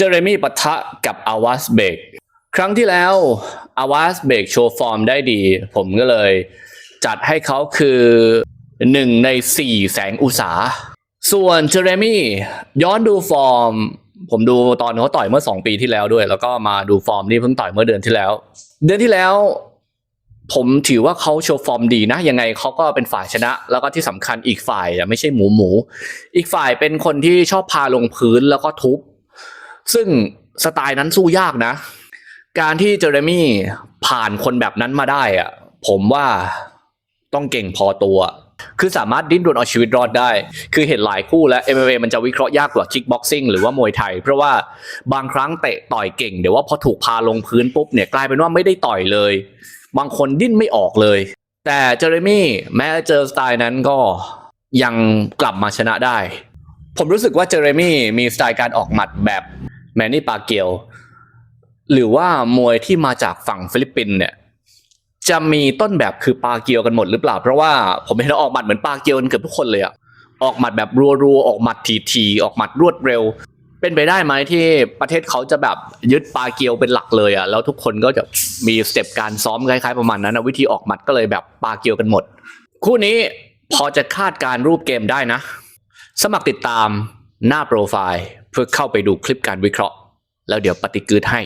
เจเรมี่ปะทะกับอาวาสเบกครั้งที่แล้วอาวาสเบกโชว์ฟอร์มได้ดี ผมก็เลยจัดให้เขาคือหนึ่งในสี่แสงอุสาส่วนเจเรมี่ย้อนดูฟอร์ม ผมดูตอนเขาต่อยเมื่อ2ปีที่แล้วด้วย แล้วก็มาดูฟอร์มนี่เพิ่งต่อยเมื่อเดือนที่แล้ว เดือนที่แล้ว ผมถือว่าเขาโชว์ฟอร์มดีนะยังไงเขาก็เป็นฝ่ายชนะ แล้วก็ที่สำคัญอีกฝ่ายอะไม่ใช่หมูหมู อีกฝ่ายเป็นคนที่ชอบพาลงพื้นแล้วก็ทุบ ซึ่งสไตล์นั้นสู้ยากนะ การที่เจอเรมี่ผ่านคนแบบนั้นมาได้อะผมว่าต้องเก่งพอตัว คือสามารถดิ้นรนเอาชีวิตรอดได้ คือเห็นหลายคู่แล้ว MMA มันจะวิเคราะห์ยากกว่าคิกบ็อกซิ่งหรือว่ามวยไทย เพราะว่าบางครั้งเตะต่อยเก่งเดี๋ยวว่าพอถูกพาลงพื้นปุ๊บเนี่ยกลายเป็นว่าไม่ได้ต่อยเลย บางคนดิ้นไม่ออกเลย แต่เจอเรมี่แม้เจอสไตล์นั้นก็ยังกลับมาชนะได้ ผมรู้สึกว่าเจอเรมี่มีสไตล์การออกหมัดแบบ แมนนี่ปาเกียวหรือว่ามวยที่มาจากฝั่งฟิลิปปินส์เนี่ยจะมีต้นแบบคือปาเกียวกันหมดหรือเปล่า เพราะว่าผมเห็นเขาออกหมัดเหมือนปาเกียวกันเกือบทุกคนเลยอะออกหมัดแบบรัวๆออกหมัดทีๆออกหมัดรวดเร็ว เป็นไปได้ไหมที่ประเทศเขาจะแบบยึดปาเกียวเป็นหลักเลยอะแล้วทุกคนก็จะมีสเต็ปการซ้อมคล้ายๆประมาณนั้นนะวิธีออกหมัดก็เลยแบบปาเกียวกันหมด คู่นี้พอจะคาดการรูปเกมได้นะ สมัครติดตามหน้าโปรไฟล์ เพื่อเข้าไปดูคลิปการวิเคราะห์ แล้วเดี๋ยวปฏิกิริให้